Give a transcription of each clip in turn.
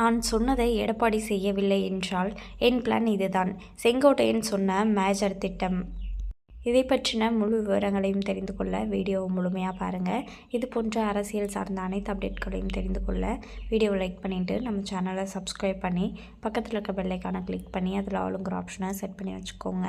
நான் சொன்னதை எடப்பாடி செய்யவில்லை என்றால் என் பிளான் இதுதான். செங்கோட்டையன் சொன்ன மேஜர் திட்டம். இதை பற்றின முழு விவரங்களையும் தெரிந்து கொள்ள வீடியோவை முழுமையாக பாருங்கள் இது போன்ற அரசியல் சார்ந்த அனைத்து அப்டேட்களையும் தெரிந்து கொள்ள வீடியோவை லைக் பண்ணிவிட்டு நம்ம சேனலை சப்ஸ்கிரைப் பண்ணி பக்கத்தில் இருக்க பெல்லைக்கான கிளிக் பண்ணி அதில் ஆளுங்கிற ஆப்ஷனை செட் பண்ணி வச்சுக்கோங்க.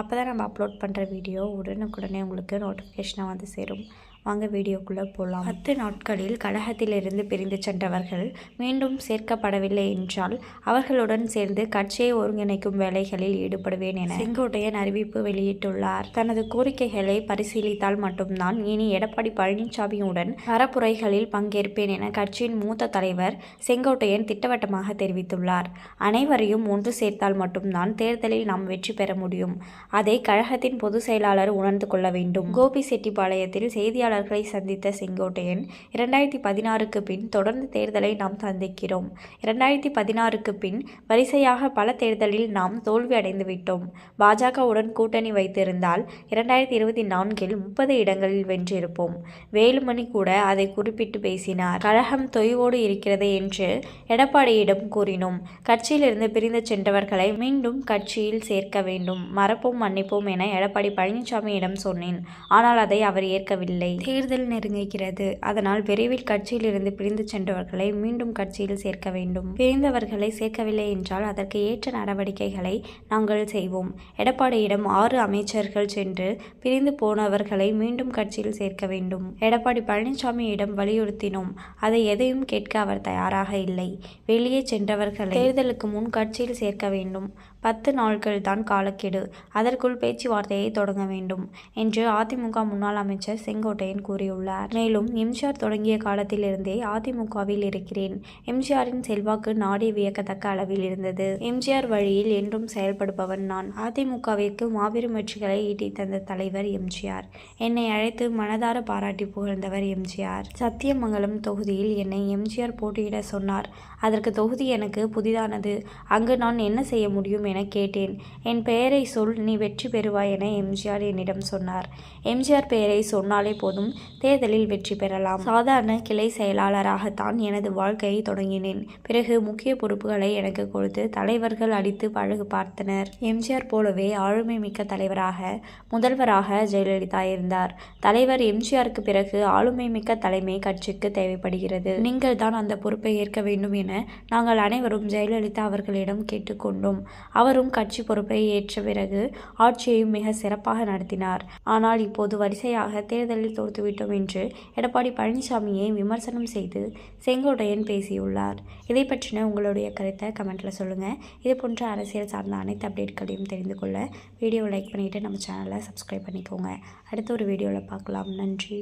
அப்போ தான் நம்ம அப்லோட் பண்ணுற வீடியோ உடனுக்குடனே உங்களுக்கு நோட்டிஃபிகேஷனாக வந்து சேரும். வாங்க வீடியோக்குள்ளே போகலாம் பத்து நாட்களில் கழகத்திலிருந்து பிரிந்து சென்றவர்கள் மீண்டும் சேர்க்கப்படவில்லை என்றால் அவர்களுடன் சேர்ந்து கட்சியை ஒருங்கிணைக்கும் வேலைகளில் ஈடுபடுவேன் என செங்கோட்டையன் அறிவிப்பு வெளியிட்டுள்ளார். தனது கோரிக்கைகளை பரிசீலித்தால் மட்டும்தான் இனி எடப்பாடி பழனிசாமியுடன் பரப்புரைகளில் பங்கேற்பேன் என கட்சியின் மூத்த தலைவர் செங்கோட்டையன் திட்டவட்டமாக தெரிவித்துள்ளார். அனைவரையும் ஒன்று சேர்த்தால் மட்டும்தான் தேர்தலில் நாம் வெற்றி பெற முடியும். அதை கழகத்தின் பொதுச் செயலாளர் உணர்ந்து கொள்ள வேண்டும். கோபி செட்டிப்பாளையத்தில் செய்தியாளர் செய்தியாளர்களை சந்தித்த செங்கோட்டையன் இரண்டாயிரத்தி பதினாறுக்கு பின் தொடர்ந்து தேர்தலை நாம் சந்திக்கிறோம். இரண்டாயிரத்தி பதினாறுக்கு பின் வரிசையாக பல தேர்தலில் நாம் தோல்வி அடைந்து விட்டோம். பாஜகவுடன் கூட்டணி வைத்திருந்தால் இரண்டாயிரத்தி இருபத்தி நான்கில் முப்பது இடங்களில் வென்றிருப்போம். வேலுமணி கூட அதை குறிப்பிட்டு பேசினார். கழகம் தொய்வோடு இருக்கிறது என்று எடப்பாடியிடம் கூறினோம். கட்சியிலிருந்து பிரிந்து சென்றவர்களை மீண்டும் கட்சியில் சேர்க்க வேண்டும். மறப்போம் மன்னிப்போம் என எடப்பாடி பழனிசாமியிடம் சொன்னேன். ஆனால் அதை அவர் ஏற்கவில்லை. தேர்தல் நெருங்குகிறது. அதனால் விரைவில் கட்சியிலிருந்து பிரிந்து சென்றவர்களை மீண்டும் கட்சியில் சேர்க்க வேண்டும். பிரிந்தவர்களை சேர்க்கவில்லை என்றால் அதற்கு ஏற்ற நடவடிக்கைகளை நாங்கள் செய்வோம். எடப்பாடியிடம் ஆறு அமைச்சர்கள் சென்று பிரிந்து போனவர்களை மீண்டும் கட்சியில் சேர்க்க வேண்டும். எடப்பாடி பழனிசாமியிடம் வலியுறுத்தினோம். அதை எதையும் கேட்க அவர் தயாராக இல்லை. வெளியே சென்றவர்களை தேர்தலுக்கு முன் கட்சியில் சேர்க்க வேண்டும். பத்து நாட்கள் தான் காலக்கெடு. அதற்குள் பேச்சுவார்த்தையை தொடங்க வேண்டும் என்று அதிமுக முன்னாள் அமைச்சர் செங்கோட்டையன் செங்கோட்டையன் கூறியுள்ளார். மேலும் எம்ஜிஆர் தொடங்கிய காலத்திலிருந்தே அதிமுகவில் இருக்கிறேன். எம்ஜிஆரின் செல்வாக்கு நாடி வியக்கத்தக்க அளவில் இருந்தது. எம்ஜிஆர் வழியில் என்றும் செயல்படுபவன் நான். அதிமுகவிற்கு மாபெரும் வெற்றிகளை ஈட்டி தந்த தலைவர் எம்ஜிஆர். என்னை அழைத்து மனதார பாராட்டி புகழ்ந்தவர் எம்ஜிஆர். சத்தியமங்கலம் தொகுதியில் என்னை எம்ஜிஆர் போட்டியிட சொன்னார். அதற்கு தொகுதி எனக்கு புதிதானது. அங்கு நான் என்ன செய்ய முடியும் என கேட்டேன். என் பெயரை சொல் நீ வெற்றி பெறுவாய் என எம்ஜிஆர் என்னிடம் சொன்னார். எம்ஜிஆர் பெயரை சொன்னாலே போதும். போதும் தேர்தலில் வெற்றி பெறலாம். சாதாரண கிளை செயலாளராகத்தான் எனது வாழ்க்கையை தொடங்கினேன். பிறகு முக்கிய பொறுப்புகளை எனக்கு கொடுத்து தலைவர்கள் அடித்து பழகு பார்த்தனர். எம்ஜிஆர் போலவே ஆளுமை மிக்க தலைவராக முதல்வராக ஜெயலலிதா இருந்தார். தலைவர் எம்ஜிஆருக்கு பிறகு ஆளுமை மிக்க தலைமை கட்சிக்கு தேவைப்படுகிறது. நீங்கள் தான் அந்த பொறுப்பை ஏற்க வேண்டும் என நாங்கள் அனைவரும் ஜெயலலிதா அவர்களிடம் கேட்டுக்கொண்டோம். அவரும் கட்சி பொறுப்பை ஏற்ற பிறகு ஆட்சியையும் மிக சிறப்பாக நடத்தினார். ஆனால் இப்போது வரிசையாக தேர்தலில் கொடுத்துவிட்டோம் என்று எடப்பாடி பழனிசாமியை விமர்சனம் செய்து செங்கோட்டையன் பேசியுள்ளார். இதை பற்றின உங்களுடைய கருத்தை கமெண்ட்டில் சொல்லுங்கள் இது போன்ற அரசியல் சார்ந்த அனைத்து அப்டேட்களையும் தெரிந்து கொள்ள வீடியோ லைக் பண்ணிவிட்டு நம்ம சேனலை சப்ஸ்கிரைப் பண்ணிக்கோங்க. அடுத்த ஒரு வீடியோவில் பார்க்கலாம். நன்றி.